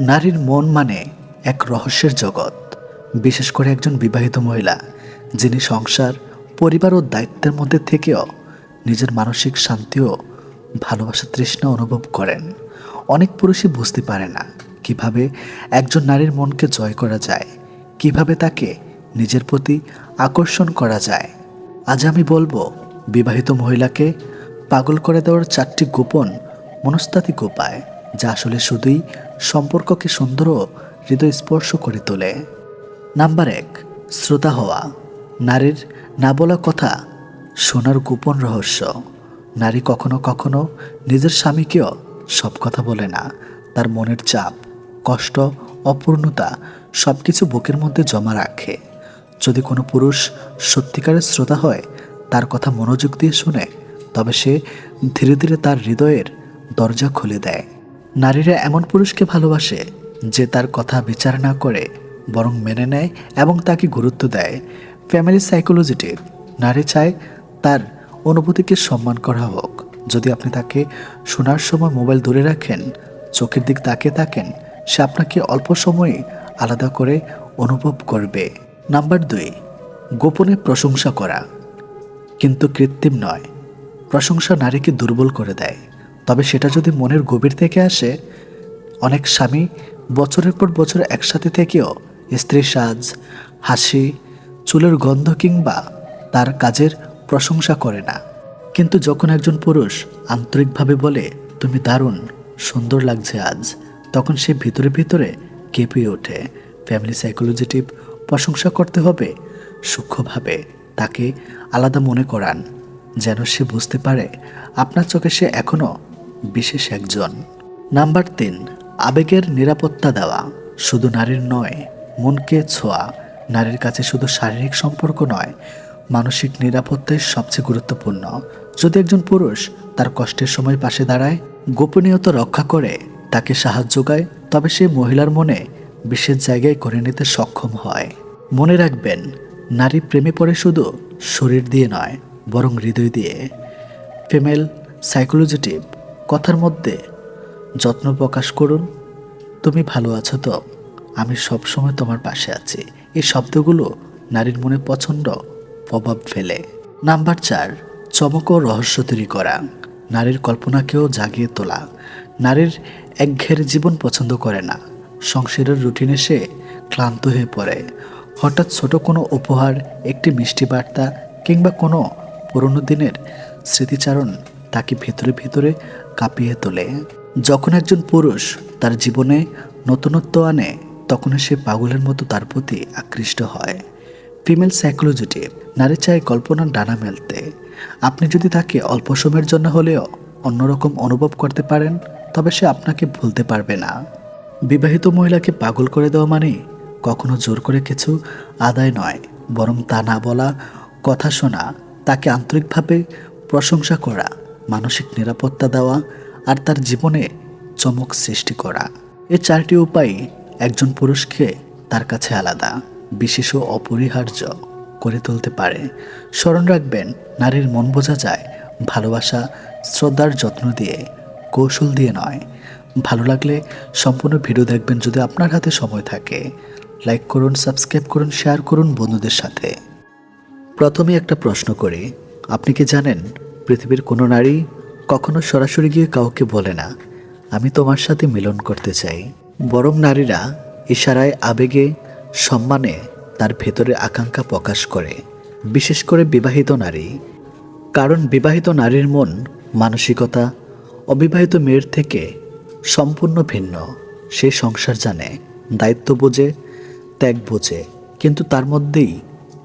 নারীর মন মানে এক রহস্যের জগৎ, বিশেষ করে একজন বিবাহিত মহিলা, যিনি সংসার, পরিবার ও দায়িত্বের মধ্যে থেকেও নিজের মানসিক শান্তি ও ভালোবাসা তৃষ্ণা অনুভব করেন। অনেক পুরুষই বুঝতে পারে না কীভাবে একজন নারীর মনকে জয় করা যায়, কীভাবে তাকে নিজের প্রতি আকর্ষণ করা যায়। আজ আমি বলব, বিবাহিত মহিলাকে পাগল করে দেওয়ার চারটি গোপন মনস্তাত্ত্বিক উপায়, যা আসলে শুধুই সম্পর্ককে সুন্দর হৃদয় স্পর্শ করে তোলে। নাম্বার এক, শ্রোতা হওয়া। নারীর না বলা কথা শোনার গোপন রহস্য। নারী কখনো কখনো নিজের স্বামীকেও সব কথা বলে না। তার মনের চাপ, কষ্ট, অপূর্ণতা সব কিছু বুকের মধ্যে জমা রাখে। যদি কোনো পুরুষ সত্যিকারের শ্রোতা হয়, তার কথা মনোযোগ দিয়ে শুনে, তবে সে ধীরে ধীরে তার হৃদয়ের দরজা খুলে দেয়। নারীরা এমন পুরুষকে ভালোবাসে যে তার কথা বিচার না করে, বরং মেনে নেয় এবং তাকে গুরুত্ব দেয়। ফ্যামিলি সাইকোলজিটিভ নারী চায় তার অনুভূতিকে সম্মান করা হোক। যদি আপনি তাকে শোনার সময় মোবাইল দূরে রাখেন, চোখের দিক তাকিয়ে থাকেন, সে আপনাকে অল্প সময়ে আলাদা করে অনুভব করবে। নাম্বার দুই, গোপনে প্রশংসা করা। কিন্তু কৃত্রিম নয়। প্রশংসা নারীকে দুর্বল করে দেয়। তবে সেটা যদি মনের গভীর থেকে আসে, অনেক স্বামী বছরের পর বছর একসাথে থেকেও স্ত্রীর সাজ, হাসি, চুলের গন্ধ কিংবা তার কাজের প্রশংসা করে না। কিন্তু যখন একজন পুরুষ আন্তরিকভাবে বলে, তুমি দারুণ, সুন্দর লাগছে আজ, তখন সে ভিতরে ভিতরে কেঁপে ওঠে। ফ্যামিলি সাইকোলজিটিভ প্রশংসা করতে হবে, সূক্ষ্মভাবে তাকে আলাদা মনে করান, যেন সে বুঝতে পারে, আপনার চোখে সে এখনও বিশেষ একজন। নাম্বার তিন, আবেগের নিরাপত্তা দেওয়া। শুধু নারীর নয়, মনকে ছোঁয়া। নারীর কাছে শুধু শারীরিক সম্পর্ক নয়, মানসিক নিরাপত্তাই সবচেয়ে গুরুত্বপূর্ণ। যদি একজন পুরুষ তার কষ্টের সময় পাশে দাঁড়ায়, গোপনীয়তা রক্ষা করে, তাকে সাহায্য যোগায়, তবে সে মহিলার মনে বিশেষ জায়গায় করে নিতে সক্ষম হয়। মনে রাখবেন, নারী প্রেমে পড়ে শুধু শরীর দিয়ে নয়, বরং হৃদয় দিয়ে। ফিমেল সাইকোলজিটিভ কথার মধ্যে যত্ন প্রকাশ করুন। তুমি ভালো আছো তো? আমি সবসময় তোমার পাশে আছি। এই শব্দগুলো নারীর মনে প্রচণ্ড প্রভাব ফেলে। নাম্বার চার, চমক ও রহস্য তৈরি করা। নারীর কল্পনাকেও জাগিয়ে তোলা। নারীর একঘের জীবন পছন্দ করে না। সংসারের রুটিনে সে ক্লান্ত হয়ে পড়ে। হঠাৎ ছোট কোনো উপহার, একটি মিষ্টি বার্তা কিংবা কোনো পুরনো দিনের স্মৃতিচারণ তাকে ভেতরে ভেতরে কাঁপিয়ে তোলে। যখন একজন পুরুষ তার জীবনে নতুনত্ব আনে, তখন সে পাগলের মতো তার প্রতি আকৃষ্ট হয়। ফিমেল সাইকোলজিটিভ নারী চায় কল্পনার ডানা মেলতে। আপনি যদি তাকে অল্প সময়ের জন্য হলেও অন্যরকম অনুভব করতে পারেন, তবে সে আপনাকে ভুলতে পারবে না। বিবাহিত মহিলাকে পাগল করে দেওয়া মানে কখনো জোর করে কিছু আদায় নয়, বরং তা না বলা, কথা শোনা, তাকে আন্তরিকভাবে প্রশংসা করা। মানসিক নিরাপত্তা দেওয়া আর তার জীবনে চমক সৃষ্টি করা। এই চারটি উপায় একজন পুরুষকে তার কাছে আলাদা, বিশেষ ও অপরিহার্য করে তুলতে পারে। স্মরণ রাখবেন, নারীর মন বোঝা যায়, ভালোবাসা, শ্রদ্ধার যত্ন দিয়ে, কৌশল দিয়ে নয়। ভালো লাগলে সম্পূর্ণ ভিডিও দেখবেন যদি আপনার হাতে সময় থাকে। লাইক করুন, সাবস্ক্রাইব করুন, শেয়ার করুন বন্ধুদের সাথে। প্রথমে একটা প্রশ্ন করি, আপনি কি জানেন পৃথিবীর কোনো নারী কখনো সরাসরি গিয়ে কাউকে বলে না। আমি তোমার সাথে মিলন করতে চাই। বরং নারীরা ইশারায়, আবেগে, সম্মানে তার ভেতরে আকাঙ্ক্ষা প্রকাশ করে। বিশেষ করে বিবাহিত নারী। কারণ বিবাহিত নারীর মন মানসিকতা, অবিবাহিত মেয়ের থেকে সম্পূর্ণ ভিন্ন। সে সংসার জানে, দায়িত্ব বোঝে, ত্যাগ বোঝে। কিন্তু তার মধ্যেই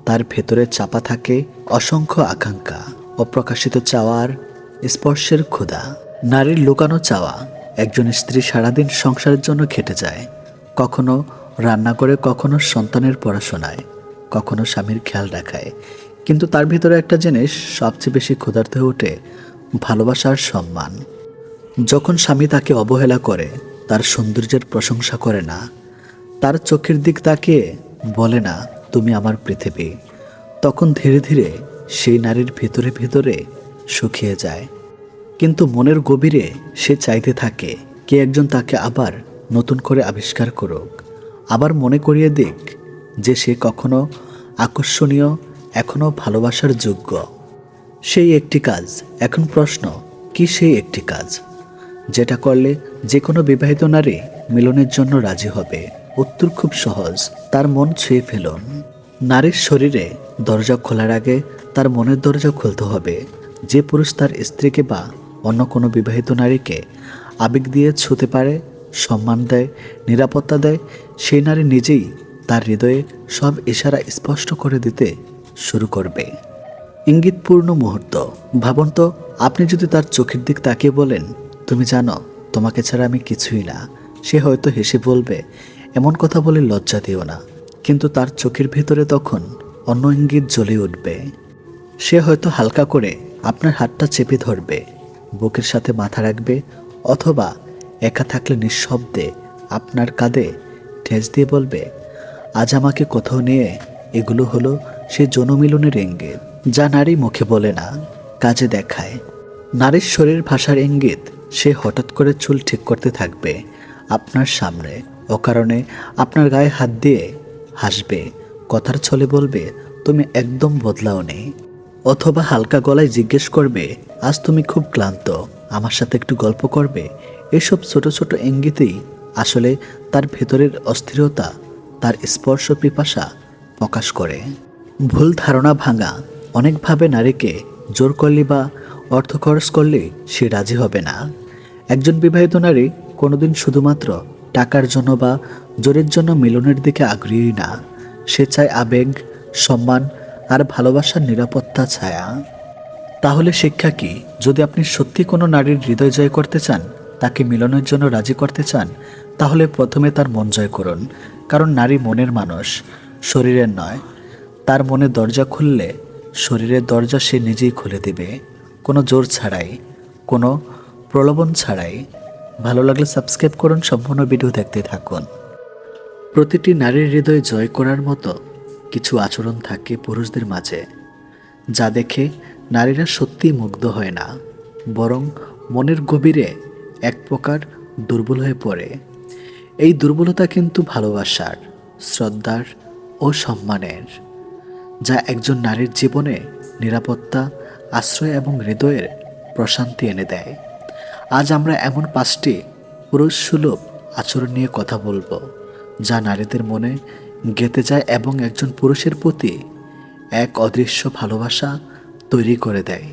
তার ভেতরে চাপা থাকে অসংখ্য আকাঙ্ক্ষা। অপ্রকাশিত চাওয়ার স্পর্শের ক্ষুধা। নারীর লুকানো চাওয়া একজন স্ত্রী সারাদিন সংসারের জন্য খেটে যায়। কখনো রান্না করে, কখনো সন্তানের পড়াশোনায়, কখনো স্বামীর খেয়াল রাখায়। কিন্তু তার ভিতরে একটা জিনিস সবচেয়ে বেশি ক্ষুধার্ত হয়ে ওঠে, ভালোবাসার সম্মান। যখন স্বামী তাকে অবহেলা করে, তার সৌন্দর্যের প্রশংসা করে না, তার চোখের দিক তাকিয়ে বলে না, তুমি আমার পৃথিবী। তখন ধীরে ধীরে সেই নারীর ভিতরে ভিতরে শুকিয়ে যায়। কিন্তু মনের গভীরে সে চাইতে থাকে, কে একজন তাকে আবার নতুন করে আবিষ্কার করুক। আবার মনে করিয়ে দিক যে সে কখনো আকর্ষণীয় এখনও ভালোবাসার যোগ্য। সেই একটি কাজ, এখন প্রশ্ন, কি সেই একটি কাজ? যেটা করলে যে কোনো বিবাহিত নারী মিলনের জন্য রাজি হবে। উত্তর খুব সহজ, তার মন ছুঁয়ে ফেলুন। নারীর শরীরে দরজা খোলার আগে তার মনের দরজা খুলতে হবে। যে পুরুষ তার স্ত্রীকে বা অন্য কোনো বিবাহিত নারীকে আবেগ দিয়ে ছুতে পারে, সম্মান দেয়, নিরাপত্তা দেয়, সেই নারী নিজেই তার হৃদয়ে সব ইশারা স্পষ্ট করে দিতে শুরু করবে। ইঙ্গিতপূর্ণ মুহূর্ত। ভাবুন তো, আপনি যদি তার চোখের দিক তাকিয়ে বলেন, তুমি জানো, তোমাকে ছাড়া আমি কিছুই না। সে হয়তো হেসে বলবে, এমন কথা বলে লজ্জা দিও না। কিন্তু তার চোখের ভেতরে তখন অন্য ইঙ্গিত জ্বলে উঠবে। সে হয়তো হালকা করে আপনার হাতটা চেপে ধরবে, বুকের সাথে মাথা রাখবে, অথবা একা থাকলে নিঃশব্দে আপনার কাঁধে ঠেস দিয়ে বলবে, আজ আমাকে কোথাও নিয়ে এগুলো হলো সে জনমিলনের ইঙ্গিত যা নারী মুখে বলে না, কাজে দেখায়। নারীর শরীর ভাষার ইঙ্গিত, সে হঠাৎ করে চুল ঠিক করতে থাকবে আপনার সামনে, অকারণে আপনার গায়ে হাত দিয়ে হাসবে। কথার ছলে বলবে, তুমি একদম বদলাও নেই অথবা হালকা গলায় জিজ্ঞেস করবে, আজ তুমি খুব ক্লান্ত, আমার সাথে একটু গল্প করবে? এসব ছোট ছোট ইঙ্গিতেই আসলে তার ভেতরের অস্থিরতা, তার স্পর্শ পিপাসা প্রকাশ করে। ভুল ধারণা ভাঙা অনেকভাবে নারীকে জোর করলে বা অর্থ খরচ করলে সে রাজি হবে না। একজন বিবাহিত নারী কোনোদিন শুধুমাত্র টাকার জন্য বা জোরের জন্য মিলনের দিকে আগ্রহী না। সে চায় আবেগ, সম্মান আর ভালোবাসার নিরাপত্তা ছায়া। তাহলে শিক্ষা কি? যদি আপনি সত্যি কোনো নারীর হৃদয় জয় করতে চান, তাকে মিলনের জন্য রাজি করতে চান, তাহলে প্রথমে তার মন জয় করুন। কারণ নারী মনের মানুষ, শরীরের নয়। তার মনে দরজা খুললে শরীরের দরজা সে নিজেই খুলে দেবে। কোনো জোর ছাড়াই, কোনো প্রলোভন ছাড়াই। ভালো লাগলে সাবস্ক্রাইব করুন, সম্পূর্ণ ভিডিও দেখতে থাকুন। প্রতিটি নারীর হৃদয় জয় করার মতো কিছু আচরণ থাকে পুরুষদের মাঝে, যা দেখে নারীরা সত্যি মুগ্ধ হয় না, বরং মনের গভীরে এক প্রকার দুর্বল হয়ে পড়ে। এই দুর্বলতা কিন্তু ভালোবাসার, শ্রদ্ধার ও সম্মানের, যা একজন নারীর জীবনে নিরাপত্তা, আশ্রয় এবং হৃদয়ের প্রশান্তি এনে দেয়। আজ আমরা এমন পাঁচটি পুরুষ সুলভ আচরণ নিয়ে কথা বলব। যা নারীদের মনে গেঁথে যায় এবং একজন পুরুষের প্রতি এক অদৃশ্য ভালোবাসা তৈরি করে দেয়।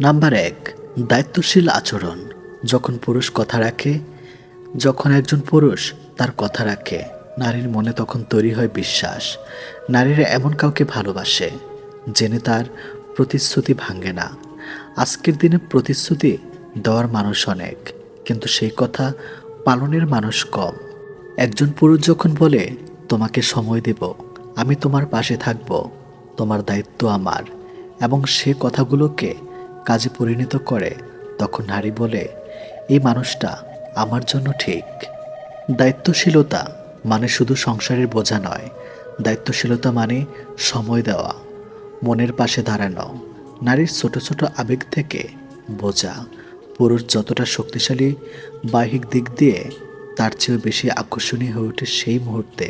নাম্বার এক, দায়িত্বশীল আচরণ। যখন পুরুষ কথা রাখে, যখন একজন পুরুষ তার কথা রাখে, নারীর মনে তখন তৈরি হয় বিশ্বাস। নারীরা এমন কাউকে ভালোবাসে জেনে তার প্রতিশ্রুতি ভাঙে না। আজকের দিনে প্রতিশ্রুতি দেওয়ার মানুষ অনেক, কিন্তু সেই কথা পালনের মানুষ কম। একজন পুরুষ যখন বলে, তোমাকে সময় দেব, আমি তোমার পাশে থাকব, তোমার দায়িত্ব আমার, এবং সে কথাগুলোকে কাজে পরিণত করে, তখন নারী বলে, এই মানুষটা আমার জন্য ঠিক। দায়িত্বশীলতা মানে শুধু সংসারের বোঝা নয়, দায়িত্বশীলতা মানে সময় দেওয়া, মনের পাশে দাঁড়ানো, নারীর ছোট ছোট আবেগ থেকে বোঝা, পুরুষ যতটা শক্তিশালী বাহিক দিক দিয়ে তার চেয়েও বেশি আকর্ষণীয় হয়ে ওঠে সেই মুহূর্তে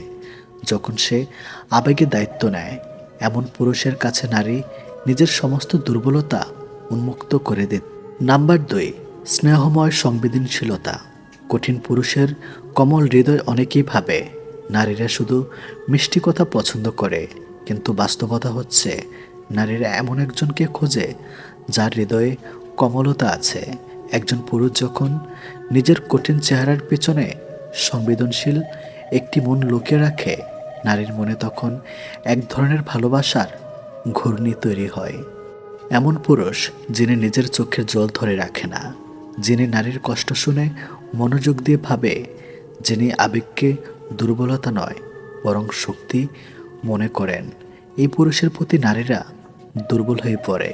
যখন সে আবেগে দায়িত্ব নেয়। এমন পুরুষের কাছে নারী নিজের সমস্ত দুর্বলতা উন্মুক্ত করে দেন নাম্বার দুই, স্নেহময় সংবেদনশীলতা। কঠিন পুরুষের কমল হৃদয় অনেকেই ভাবে নারীরা শুধু মিষ্টি কথা পছন্দ করে, কিন্তু বাস্তবতা হচ্ছে নারীরা এমন একজনকে খোঁজে যার হৃদয়ে কমলতা আছে। একজন পুরুষ যখন নিজের কঠিন চেহারার পেছনে সংবেদনশীল একটি মন লুকিয়ে রাখে, নারীর মনে তখন এক ধরনের ভালোবাসার ঘূর্ণি তৈরি হয়। এমন পুরুষ যিনি নিজের চোখের জল ধরে রাখে না, যিনি নারীর কষ্ট শুনে মনোযোগ দিয়ে ভাবে, যিনি আবেগকে দুর্বলতা নয়, বরং শক্তি মনে করেন। এই পুরুষের প্রতি নারীরা দুর্বল হয়ে পড়ে।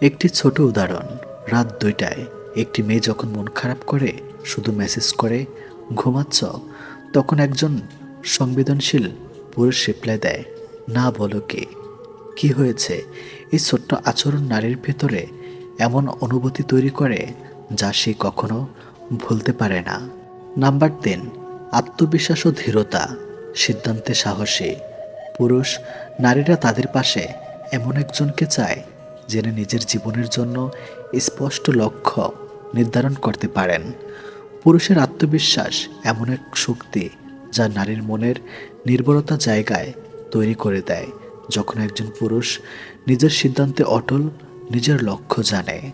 একটি ছোট উদাহরণ, রাত দুইটায়। একটি মেয়ে যখন মন খারাপ করে, শুধু মেসেজ করে, ঘুমাচ্ছ, তখন একজন সংবেদনশীল পুরুষ রিপ্লাই দেয়, না বলো কি? কি হয়েছে? এই ছোট্ট আচরণ নারীর ভেতরে এমন অনুভূতি তৈরি করে যা সে কখনো ভুলতে পারে না। নাম্বার তিন, আত্মবিশ্বাস ও ধীরতা। সিদ্ধান্তে সাহসী। পুরুষ, নারীরা তাদের পাশে এমন একজনকে চায়, যিনি নিজের জীবনের জন্য স্পষ্ট লক্ষ্য নির্ধারণ করতে পারেন। পুরুষের আত্মবিশ্বাস এমন এক শক্তি যা নারীর মনের নির্ভরতা জায়গায় তৈরি করে দেয়, যখন একজন পুরুষ নিজের সিদ্ধান্তে অটল, নিজের লক্ষ্য জানে।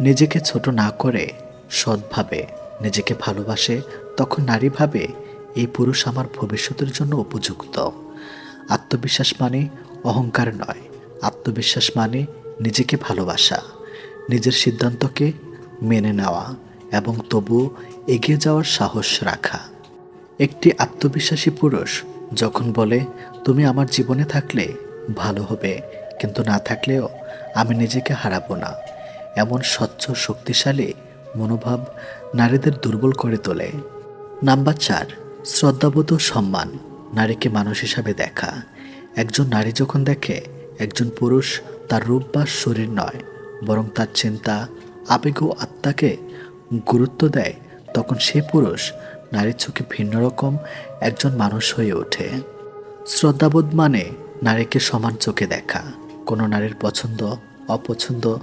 নিজেকে ছোট না করে সৎভাবে নিজেকে ভালোবাসে, তখন নারী ভাবে এই পুরুষ আমার ভবিষ্যতের জন্য উপযুক্ত। আত্মবিশ্বাস মানে অহংকার নয়। আত্মবিশ্বাস মানে নিজেকে ভালোবাসা। নিজের সিদ্ধান্তকে মেনে নেওয়া এবং তবু এগিয়ে যাওয়ার সাহস রাখা। একটি আত্মবিশ্বাসী পুরুষ যখন বলে, তুমি আমার জীবনে থাকলে ভালো হবে, কিন্তু না থাকলেও আমি নিজেকে হারাবো না। এমন স্বচ্ছ, শক্তিশালী মনোভাব নারীদের দুর্বল করে তোলে। নাম্বার চার, শ্রদ্ধাবোধ সম্মান নারীকে মানুষ হিসাবে দেখা। একজন নারী যখন দেখে, একজন পুরুষ তার রূপ বা শরীর নয়, বরং তার চিন্তা আবেগ ও আত্মাকে গুরুত্ব দেয়, তখন সে পুরুষ নারীর চোখে ভিন্ন রকম একজন মানুষ হয়ে ওঠে। শ্রদ্ধাবোধ মানে নারীকে সমান চোখে দেখা। কোনো নারীর পছন্দ, অপছন্দ,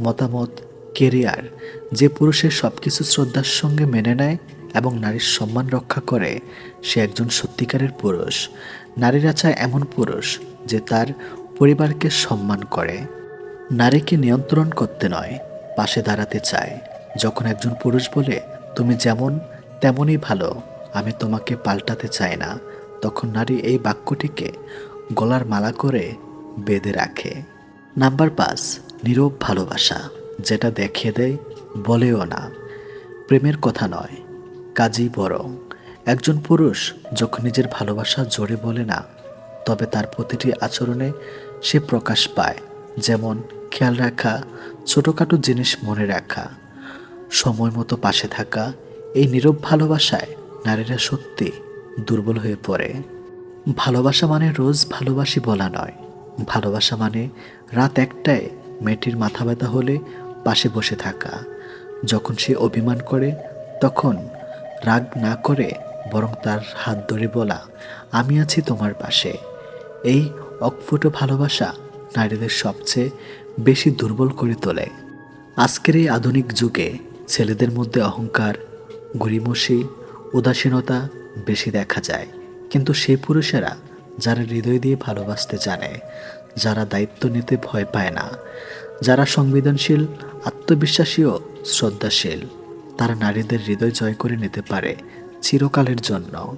মতামত, কেরিয়ার, যে পুরুষের সব কিছু শ্রদ্ধার সঙ্গে মেনে নেয় এবং নারীর সম্মান রক্ষা করে, সে একজন সত্যিকারের পুরুষ। নারীরা চায় এমন পুরুষ যে তার পরিবারকে সম্মান করে। নারীকে নিয়ন্ত্রণ করতে নয় পাশে দাঁড়াতে চায়। যখন একজন পুরুষ বলে, তুমি যেমন, তেমনই ভালো, আমি তোমাকে পাল্টাতে চাই না। তখন নারী এই বাক্যটিকে গলার মালা করে বেঁধে রাখে। নাম্বার পাঁচ, নীরব ভালোবাসা, যেটা দেখিয়ে দেয়, বলেও না। প্রেমের কথা নয়, কাজই বড় একজন পুরুষ যখন নিজের ভালোবাসা জোরে বলে না, তবে তার প্রতিটি আচরণে সে প্রকাশ পায়। যেমন, খেয়াল রাখা ছোটোখাটো জিনিস মনে রাখা, সময় মতো পাশে থাকা এই নীরব ভালোবাসায় নারীরা সত্যি দুর্বল হয়ে পড়ে। ভালোবাসা মানে রোজ ভালোবাসি বলা নয়। ভালোবাসা মানে রাত একটায় মেয়েটির মাথা ব্যথা হলে পাশে বসে থাকা। যখন সে অভিমান করে, তখন রাগ না করে বরং তার হাত ধরে বলা, আমি আছি তোমার পাশে। এই অকফুট ভালোবাসা নারীদের সবচেয়ে বেশি দুর্বল করে তোলে। আজকের এই আধুনিক যুগে ছেলেদের মধ্যে অহংকার গরিমসি উদাসীনতা বেশি দেখা যায়। কিন্তু সেই পুরুষেরা যারা হৃদয় দিয়ে ভালোবাসতে জানে, যারা দায়িত্ব নিতে ভয় পায় না, যারা সংবেদনশীল, আত্মবিশ্বাসী ও শ্রদ্ধাশীল, তারা নারীদের হৃদয় জয় করে নিতে পারে চিরকালের জন্য।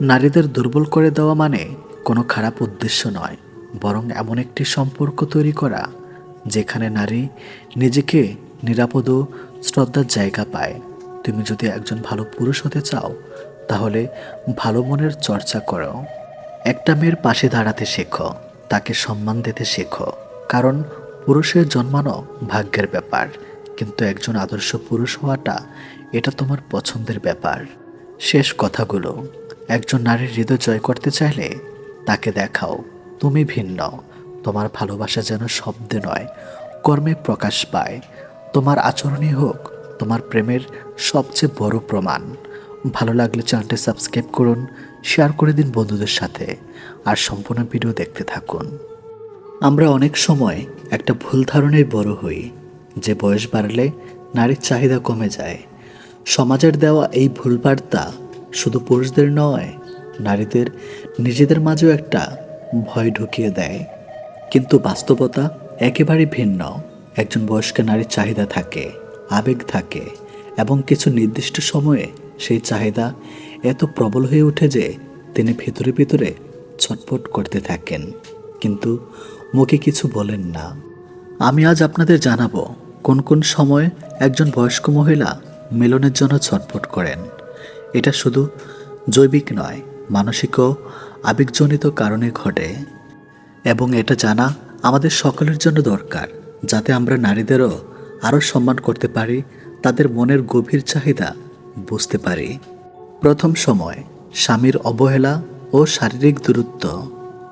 নারীদের দুর্বল করে দেওয়া মানে কোনো খারাপ উদ্দেশ্য নয়, বরং এমন একটি সম্পর্ক তৈরি করা যেখানে নারী নিজেকে নিরাপদ ও শ্রদ্ধার জায়গা পায়। তুমি যদি একজন ভালো পুরুষ হতে চাও, তাহলে ভালো মনের চর্চা করো। একটা মেয়ের পাশে দাঁড়াতে শেখো, তাকে সম্মান দিতে শেখো। কারণ পুরুষের জন্মানো ভাগ্যের ব্যাপার, কিন্তু একজন আদর্শ পুরুষ হওয়াটা, এটা তোমার পছন্দের ব্যাপার। শেষ কথাগুলো। একজন নারীর হৃদয় জয় করতে চাইলে তাকে দেখাও, তুমি ভিন্ন। তোমার ভালোবাসা যেন শব্দে নয়, কর্মে প্রকাশ পায়। তোমার আচরণই হোক, তোমার প্রেমের সবচেয়ে বড় প্রমাণ। ভালো লাগলে চ্যানেলটি সাবস্ক্রাইব করুন শেয়ার করে দিন বন্ধুদের সাথে, আর সম্পূর্ণ ভিডিও দেখতে থাকুন। আমরা অনেক সময় একটা ভুল ধারণায় বড় হই, যে বয়স বাড়লে নারীর চাহিদা কমে যায়। সমাজের দেওয়া এই ভুল বার্তা শুধু পুরুষদের নয়, নারীদের নিজেদের মাঝেও একটা ভয় ঢুকিয়ে দেয়। কিন্তু বাস্তবতা একেবারে ভিন্ন। একজন বয়স্ক নারীর চাহিদা থাকে, আবেগ থাকে এবং কিছু নির্দিষ্ট সময়ে সেই চাহিদা এত প্রবল হয়ে ওঠে যে তিনি ভেতরে ভেতরে ছটফট করতে থাকেন। কিন্তু মুখে কিছু বলেন না। আমি আজ আপনাদের জানাব কোন কোন সময় একজন বয়স্ক মহিলা মিলনের জন্য ছটফট করেন। এটা শুধু জৈবিক নয়, মানসিক ও আবেগজনিত কারণে ঘটে। এবং এটা জানা আমাদের সকলের জন্য দরকার, যাতে আমরা নারীদেরও আরও সম্মান করতে পারি, তাদের মনের গভীর চাহিদা বুঝতে পারি। প্রথম সময়, স্বামীর অবহেলা ও শারীরিক দূরত্ব।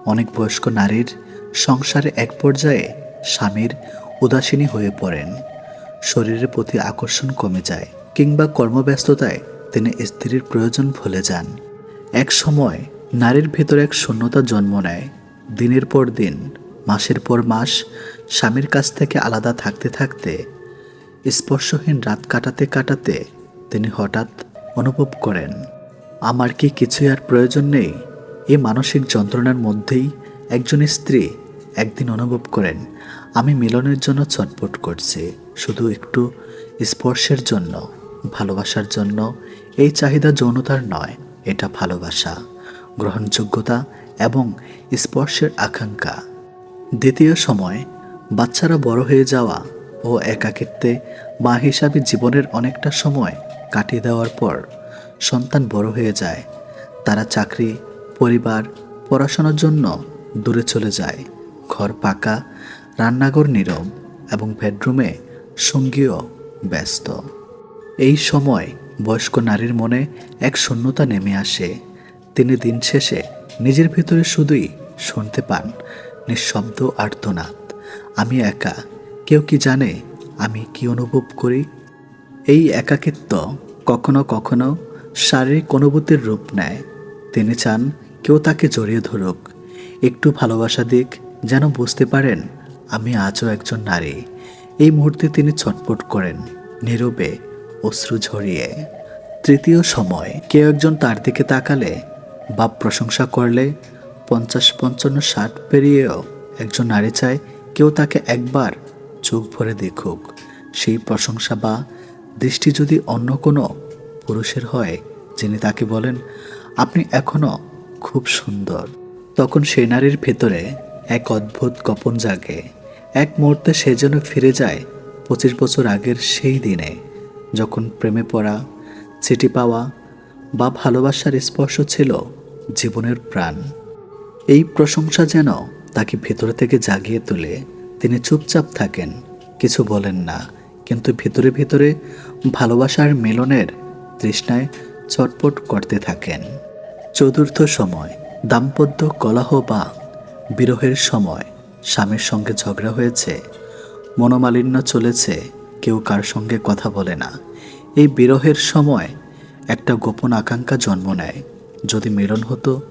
অনেক বয়স্ক নারীর সংসারে এক পর্যায়ে স্বামীর উদাসীনী হয়ে পড়েন। শরীরের প্রতি আকর্ষণ কমে যায় কিংবা কর্মব্যস্ততায় তিনি স্ত্রীর প্রয়োজন ভুলে যান। এক সময়, নারীর ভেতর এক শূন্যতা জন্ম নেয় দিনের পর দিন, মাসের পর মাস, স্বামীর কাছ থেকে আলাদা থাকতে থাকতে, স্পর্শহীন রাত কাটাতে কাটাতে তিনি হঠাৎ অনুভব করেন, আমার কি কিছুই আর প্রয়োজন নেই? এই মানসিক যন্ত্রণার মধ্যেই একজন স্ত্রী একদিন অনুভব করেন, আমি মিলনের জন্য ছটপট করছি, শুধু একটু স্পর্শের জন্য, ভালোবাসার জন্য। এই চাহিদা যৌনতার নয়, এটা ভালোবাসা। গ্রহণযোগ্যতা এবং স্পর্শের আকাঙ্ক্ষা। দ্বিতীয় সময়, বাচ্চারা বড় হয়ে যাওয়া ও একাকিত্বে মা হিসাবে জীবনের অনেকটা সময় কাটিয়ে দেওয়ার পর সন্তান বড় হয়ে যায়। তারা চাকরি, পরিবার, পড়াশোনার জন্য দূরে চলে যায়। ঘর পাকা, রান্নাঘর নীরব এবং বেডরুমে সঙ্গীও ব্যস্ত। এই সময় বয়স্ক নারীর মনে এক শূন্যতা নেমে আসে। তিনি দিন শেষে নিজের ভিতরে শুধুই শুনতে পান, নিঃশব্দ আর্তনাদ। আমি একা, কেউ কি জানে আমি কি অনুভব করি? এই একাকিত্ব কখনো কখনো শারীরিক অনুভূতির রূপ নেয়। তিনি চান কেউ তাকে জড়িয়ে ধরুক। একটু ভালোবাসা দিক, যেন বুঝতে পারেন আমি আজও একজন নারী। এই মুহূর্তে তিনি ছটপট করেন, নীরবে, অশ্রু ঝরিয়ে। তৃতীয় সময়, কেউ একজন তার দিকে তাকালে বা প্রশংসা করলে পঞ্চাশ, পঞ্চান্ন, ষাট পেরিয়েও একজন নারী চায় কেউ তাকে একবার চোখ ভরে দেখুক। সেই প্রশংসা বা দৃষ্টি যদি অন্য কোনো পুরুষের হয়, যিনি তাকে বলেন, আপনি এখনও খুব সুন্দর। তখন সেই নারীর ভেতরে এক অদ্ভুত গোপন জাগে। এক মুহূর্তে সে যেন ফিরে যায় পঁচিশ বছর আগের সেই দিনে, যখন প্রেমে পড়া, চিঠি পাওয়া বা ভালোবাসার স্পর্শ ছিল জীবনের প্রাণ। এই প্রশংসা যেন তাকে ভেতর থেকে জাগিয়ে তোলে, তিনি চুপচাপ থাকেন, কিছু বলেন না। কিন্তু ভিতরে ভিতরে ভালোবাসার মিলনের তৃষ্ণায় চটপট করতে থাকেন। চতুর্থ সময়, দাম্পত্য কলহ বা বিরহের সময়, স্বামীর সঙ্গে ঝগড়া হয়েছে, মনোমালিন্য চলেছে, কেউ কার সঙ্গে কথা বলে না। এই বিরহের সময় একটা গোপন আকাঙ্ক্ষা জন্ম নেয়। যদি মিলন হতো,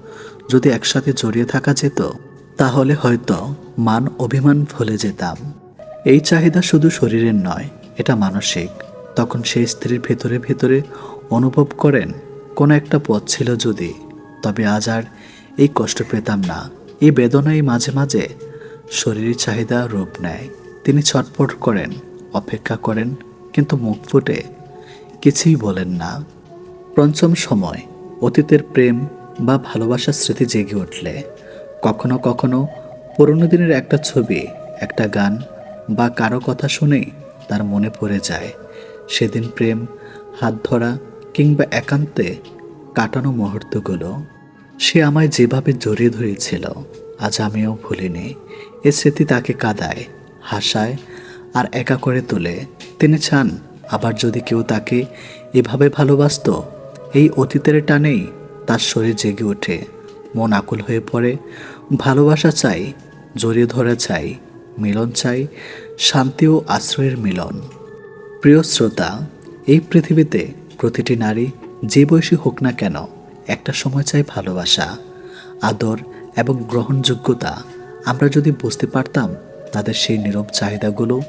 যদি একসাথে জড়িয়ে থাকা যেত, তাহলে হয়তো মান অভিমান ভুলে যেতাম। এই চাহিদা শুধু শরীরের নয়, এটা মানসিক। তখন সেই স্ত্রীর ভেতরে ভেতরে অনুভব করেন, কোনো একটা পথ ছিল যদি। তবে আজ আর এই কষ্ট পেতাম না। এই বেদনাই মাঝে মাঝে শরীরের চাহিদা রূপ নেয়। তিনি ছটপট করেন, অপেক্ষা করেন, কিন্তু মুখ ফুটে। কিছুই বলেন না। পঞ্চম সময় অতীতের প্রেম বা ভালোবাসার স্মৃতি জেগে উঠলে, কখনো কখনো পুরনো দিনের একটা ছবি, একটা গান বা কারও কথা শুনেই তার মনে পড়ে যায়। সেদিন প্রেম, হাত ধরা কিংবা একান্তে কাটানো মুহূর্তগুলো, সে আমায় যেভাবে জড়িয়ে ধরেছিল, আজ আমিও ভুলিনি। এ স্মৃতি তাকে কাদায়, হাসায় আর একা করে তোলে। তিনি চান আবার যদি কেউ তাকে এভাবে ভালোবাসতো এই অতীতের টানেই তার শরীর জেগে ওঠে। মন আকুল হয়ে পড়ে। ভালোবাসা চাই, জড়িয়ে ধরে চাই, মিলন চাই, শান্তি ও আশ্রয়ের মিলন। প্রিয় শ্রোতা, এই পৃথিবীতে প্রতিটি নারী যে বয়সী হোক না কেন, একটা সময় চাই ভালোবাসা, আদর এবং গ্রহণযোগ্যতা। আমরা যদি বুঝতে পারতাম তাদের সেই নীরব চাহিদাগুলো,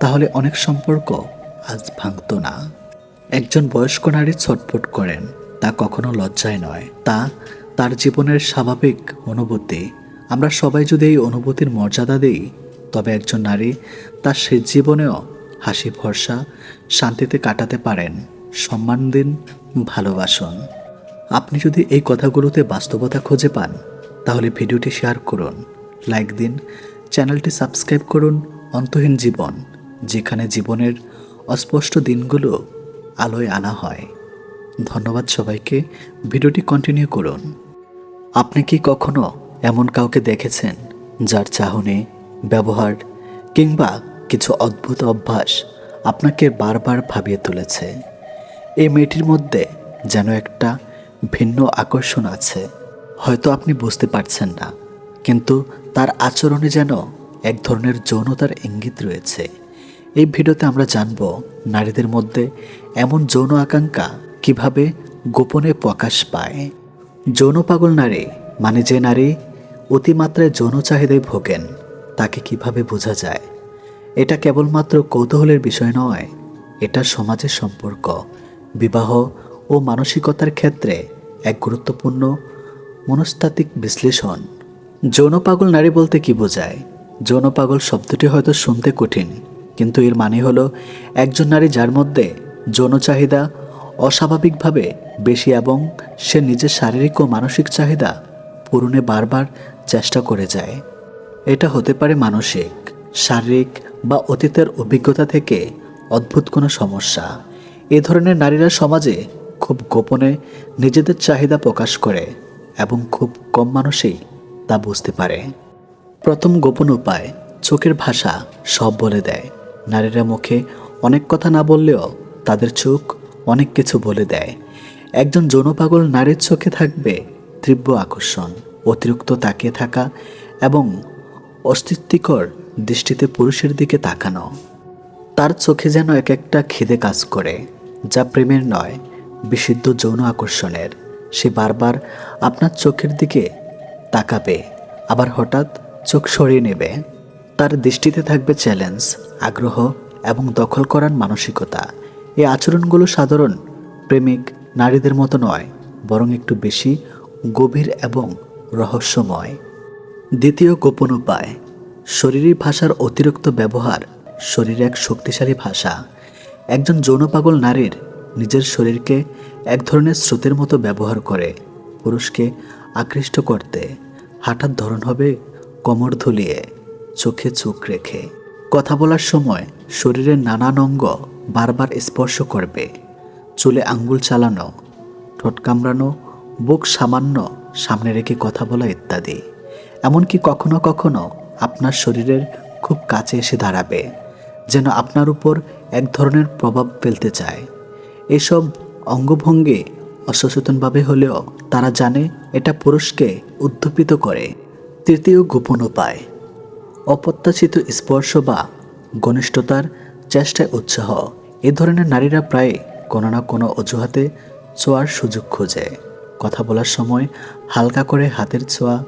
তাহলে অনেক সম্পর্ক আজ ভাঙত না। একজন বয়স্ক নারী ছটফট করেন, তা কখনো লজ্জায় নয়। তা তার জীবনের স্বাভাবিক অনুভূতি। আমরা সবাই যদি এই অনুভূতির মর্যাদা দিই, তবে একজন নারী তার সে জীবনেও হাসি, ভরসা, শান্তিতে কাটাতে পারেন। সম্মান দিন, ভালোবাসুন। আপনি যদি এই কথাগুলোতে বাস্তবতা খুঁজে পান, তাহলে ভিডিওটি শেয়ার করুন, লাইক দিন, চ্যানেলটি সাবস্ক্রাইব করুন, অন্তহীন জীবন, যেখানে জীবনের অস্পষ্ট দিনগুলো আলোয় আনা হয়। ধন্যবাদ সবাইকে। ভিডিওটি কন্টিনিউ করুন। আপনি কি কখনো এমন কাউকে দেখেছেন যার চাহনি, ব্যবহার কিংবা কিছু অদ্ভুত অভ্যাস আপনাকে বারবার ভাবিয়ে তুলেছে? এই মেয়েটির মধ্যে যেন একটা ভিন্ন আকর্ষণ আছে। হয়তো আপনি বুঝতে পারছেন না, কিন্তু তার আচরণে যেন এক ধরনের যৌনতার ইঙ্গিত রয়েছে। এই ভিডিওতে আমরা জানব, নারীদের মধ্যে এমন যৌন আকাঙ্ক্ষা কীভাবে গোপনে প্রকাশ পায়? যৌন পাগল নারী মানে যে নারী অতিমাত্রায় যৌন চাহিদায় ভোগেন, তাকে কীভাবে বোঝা যায়? এটা কেবলমাত্র কৌতূহলের বিষয় নয়, এটা সমাজের সম্পর্ক, বিবাহ ও মানসিকতার ক্ষেত্রে এক গুরুত্বপূর্ণ মনস্তাত্ত্বিক বিশ্লেষণ। যৌন পাগল নারী বলতে কি বোঝায়? যৌন পাগল শব্দটি হয়তো শুনতে কঠিন, কিন্তু এর মানে হলো একজন নারী যার মধ্যে যৌন চাহিদা অস্বাভাবিকভাবে বেশি এবং সে নিজের শারীরিক ও মানসিক চাহিদা পূরণে বারবার চেষ্টা করে যায়। এটা হতে পারে মানসিক, শারীরিক বা অতীতের অভিজ্ঞতা থেকে অদ্ভুত কোনো সমস্যা। এ ধরনের নারীরা সমাজে খুব গোপনে নিজেদের চাহিদা প্রকাশ করে এবং খুব কম মানুষই তা বুঝতে পারে। প্রথম গোপন উপায়, চোখের ভাষা সব বলে দেয়। নারীরা মুখে অনেক কথা না বললেও তাদের চোখ অনেক কিছু বলে দেয়। একজন যৌনপাগল নারীর চোখে থাকবে তীব্র আকর্ষণ, অতিরিক্ত তাকিয়ে থাকা এবং অস্তিত্বিকর দৃষ্টিতে পুরুষের দিকে তাকানো। তার চোখে যেন এক একটা খিদে কাজ করে, যা প্রেমের নয়, বিশুদ্ধ যৌন আকর্ষণের। সে বারবার আপনার চোখের দিকে তাকাবে, আবার হঠাৎ চোখ সরিয়ে নেবে। তার দৃষ্টিতে থাকবে চ্যালেঞ্জ, আগ্রহ এবং দখল করার মানসিকতা। এই আচরণগুলো সাধারণ, প্রেমিক নারীদের মতো নয়, বরং একটু বেশি গভীর এবং রহস্যময়। দ্বিতীয় গোপন উপায়, শরীরী ভাষার অতিরিক্ত ব্যবহার শরীর এক শক্তিশালী ভাষা। একজন যৌনপাগল নারীর নিজের শরীরকে এক ধরনের স্রোতের মতো ব্যবহার করে, পুরুষকে আকৃষ্ট করতে। হাঁটার ধরন হবে কোমর ধুলিয়ে, চোখে চোখ রেখে। কথা বলার সময় শরীরের নানান অঙ্গ বারবার স্পর্শ করবে। চুলে আঙ্গুল চালানো, ঠোঁট কামড়ানো, বুক সামান্য সামনে রেখে কথা বলা ইত্যাদি। এমনকি কখনো কখনো আপনার শরীরের খুব কাছে এসে দাঁড়াবে, যেন আপনার উপর এক ধরনের প্রভাব ফেলতে চায়। এসব অঙ্গভঙ্গি অসচেতনভাবে হলেও তারা জানে এটা পুরুষকে উদ্দীপিত করে। তৃতীয় গোপন উপায়, অপ্রত্যাশিত স্পর্শ বা ঘনিষ্ঠতার চেষ্টায় উৎসাহ। এ ধরনের নারীরা প্রায় কোনো না কোনো অজুহাতে ছোঁয়ার সুযোগ খোঁজে। কথা বলার সময় হালকা করে হাতের ছোঁয়া,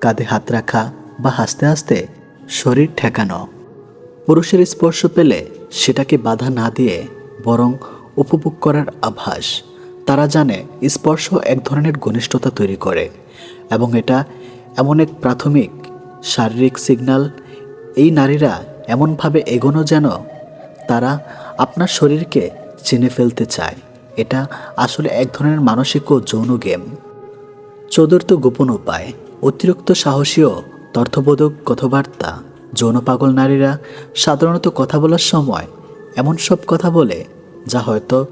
কাঁধে হাত রাখা বা হাসতে হাসতে শরীর ঠেকানো। পুরুষের স্পর্শ পেলে সেটাকে বাধা না দিয়ে বরং উপভোগ করার আভাস। তারা জানে স্পর্শ এক ধরনের ঘনিষ্ঠতা তৈরি করে এবং এটা এমন এক প্রাথমিক শারীরিক সিগন্যাল। এই নারীরা এমনভাবে এগোনো যেন তারা আপনার শরীরকে চিনে ফেলতে চায়। এটা আসলে এক ধরনের মানসিক ও যৌন গেম। চতুর্থ গোপন উপায়, অতিরিক্ত সাহসী ও তর্থবোধক কথাবার্তা। যৌন পাগল নারীরা সাধারণত কথা বলার সময় এমন সব কথা বলে, যা হয়তো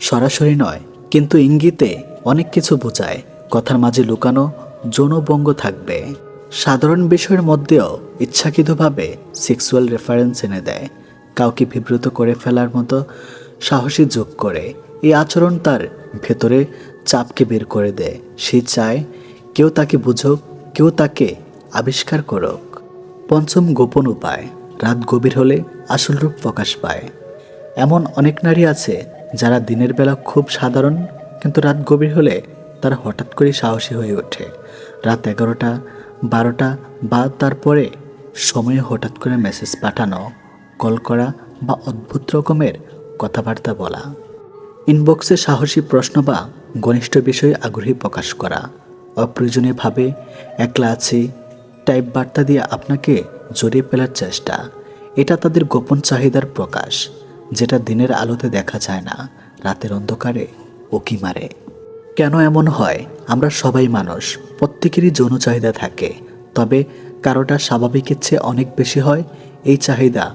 সরাসরি নয়, কিন্তু ইঙ্গিতে অনেক কিছু বোঝায়। কথার মাঝে লুকানো যৌনবঙ্গ থাকবে। সাধারণ বিষয়ের মধ্যেও ইচ্ছাকৃতভাবে সেক্সুয়াল রেফারেন্স এনে দেয়। কাউকে বিব্রত করে ফেলার মতো সাহসী যোগ করে, এই আচরণ তার ভেতরে চাপকে বের করে দেয়। সে চায়, কেউ তাকে বুঝুক কেউ তাকে আবিষ্কার করুক। পঞ্চম গোপন উপায়, রাত গভীর হলে আসল রূপ প্রকাশ পায়। এমন অনেক নারী আছে যারা দিনের বেলা খুব সাধারণ, কিন্তু রাত গভীর হলে তারা হঠাৎ করে সাহসী হয়ে ওঠে। রাত এগারোটা, বারোটা বা তারপরে সময়ে হঠাৎ করে মেসেজ পাঠানো। কল করা বা অদ্ভুত রকমের কথাবার্তা বলা। ইনবক্সে সাহসী প্রশ্ন বা ঘনিষ্ঠ বিষয়ে আগ্রহী প্রকাশ করা। অপ্রয়োজনীয়ভাবে একলা আছি, টাইপ বার্তা দিয়ে আপনাকে জড়িয়ে ফেলার চেষ্টা। এটা তাদের গোপন চাহিদার প্রকাশ, যেটা দিনের আলোতে দেখা যায় না, রাতের অন্ধকারে উকি মারে। কেন এমন হয়? আমরা সবাই মানুষ, প্রত্যেকেরই যৌন চাহিদা থাকে, তবে কারোটা স্বাভাবিকের চেয়ে অনেক বেশি হয়, এই চাহিদা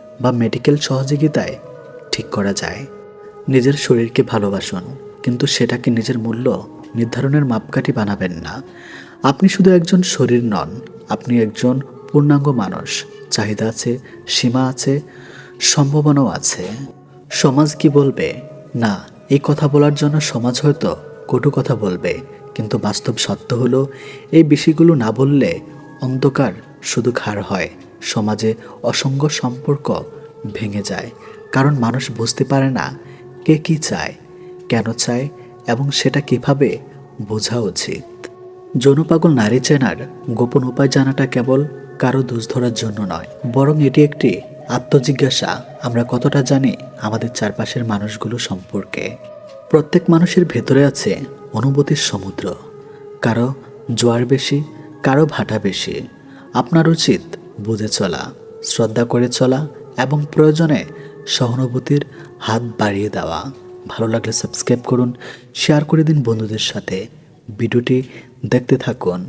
বা মেডিকেল সহযোগিতায় ঠিক করা যায়। নিজের শরীরকে ভালোবাসুন, কিন্তু সেটাকে নিজের মূল্য নির্ধারণের মাপকাঠি বানাবেন না। আপনি শুধু একজন শরীর নন, আপনি একজন পূর্ণাঙ্গ মানুষ। চাহিদা আছে, সীমা আছে, সম্ভাবনাও আছে। সমাজ কি বলবে? না, এই কথা বলার জন্য সমাজ হয়তো কটু কথা বলবে, কিন্তু বাস্তব সত্য হলো, এই বিষয়গুলো না বললে অন্ধকার শুধু খার হয়। সমাজে অসংখ্য সম্পর্ক ভেঙে যায়। কারণ মানুষ বুঝতে পারে না কে কি চায়, কেন চায় এবং সেটা কীভাবে বোঝা উচিত। যৌনপাগল নারী চেনার গোপন উপায় জানাটা কেবল কারও দোষ ধরার জন্য নয়, বরং এটি একটি আত্মজিজ্ঞাসা। আমরা কতটা জানি আমাদের চারপাশের মানুষগুলো সম্পর্কে। প্রত্যেক মানুষের ভেতরে আছে অনুভূতির সমুদ্র। কারও জোয়ার বেশি, কারও ভাটা বেশি। আপনার উচিত বুঝে চলা, শ্রদ্ধা করে চলা এবং প্রয়োজনে সহানুভূতির হাত বাড়িয়ে দেওয়া। ভালো লাগলে সাবস্ক্রাইব করুন শেয়ার করে দিন বন্ধুদের সাথে। ভিডিওটি দেখতে থাকুন।